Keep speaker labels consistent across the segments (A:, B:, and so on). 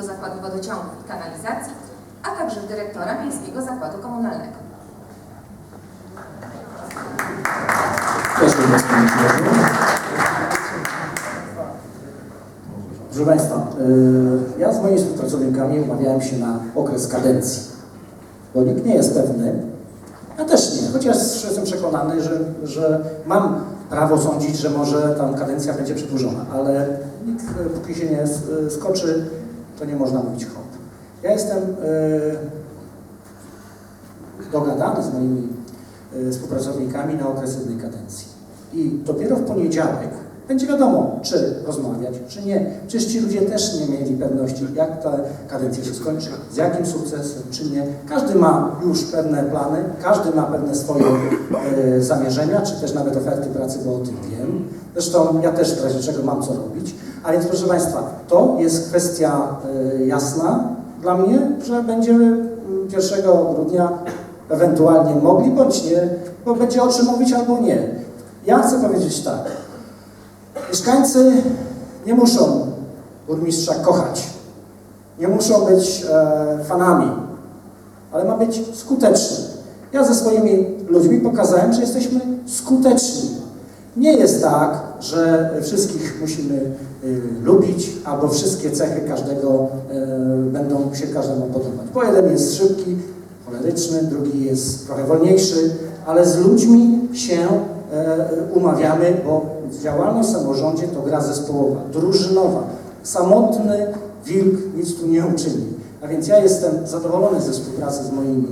A: Zakładu Wodociągów i Kanalizacji, a także dyrektora Miejskiego Zakładu Komunalnego.
B: Proszę Państwa, y, ja z moimi współpracownikami umawiałem się na okres kadencji, bo nikt nie jest pewny, ja też nie, chociaż jestem przekonany, że, że mam prawo sądzić, że może tam kadencja będzie przedłużona, ale nikt, y, póki się nie y, skoczy, to nie można mówić hop. Ja jestem y, dogadany z moimi y, współpracownikami na okres jednej kadencji. I dopiero w poniedziałek będzie wiadomo, czy rozmawiać, czy nie. Przecież ci ludzie też nie mieli pewności, jak ta kadencja się skończy, z jakim sukcesem, czy nie. Każdy ma już pewne plany, każdy ma pewne swoje e, zamierzenia, czy też nawet oferty pracy, bo o tym wiem. Zresztą ja też w razie czego mam co robić. A więc proszę Państwa, to jest kwestia e, jasna dla mnie, że będziemy mm, 1 grudnia ewentualnie mogli bądź nie, bo będzie o czym mówić albo nie. Ja chcę powiedzieć tak. Mieszkańcy nie muszą burmistrza kochać, nie muszą być e, fanami, ale ma być skuteczny. Ja ze swoimi ludźmi pokazałem, że jesteśmy skuteczni. Nie jest tak, że wszystkich musimy y, lubić, albo wszystkie cechy każdego y, będą się każdemu podobać. Bo jeden jest szybki, choleryczny, drugi jest trochę wolniejszy, ale z ludźmi się e, umawiamy, bo działalność w samorządzie to gra zespołowa, drużynowa. Samotny wilk nic tu nie uczyni. A więc ja jestem zadowolony ze współpracy z moimi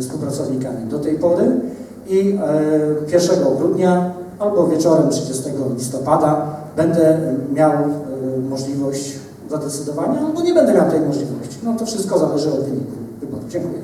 B: współpracownikami do tej pory i e, 1 grudnia albo wieczorem 30 listopada będę miał e, możliwość zadecydowania, albo nie będę miał tej możliwości. No to wszystko zależy od wyniku wyborów. Dziękuję.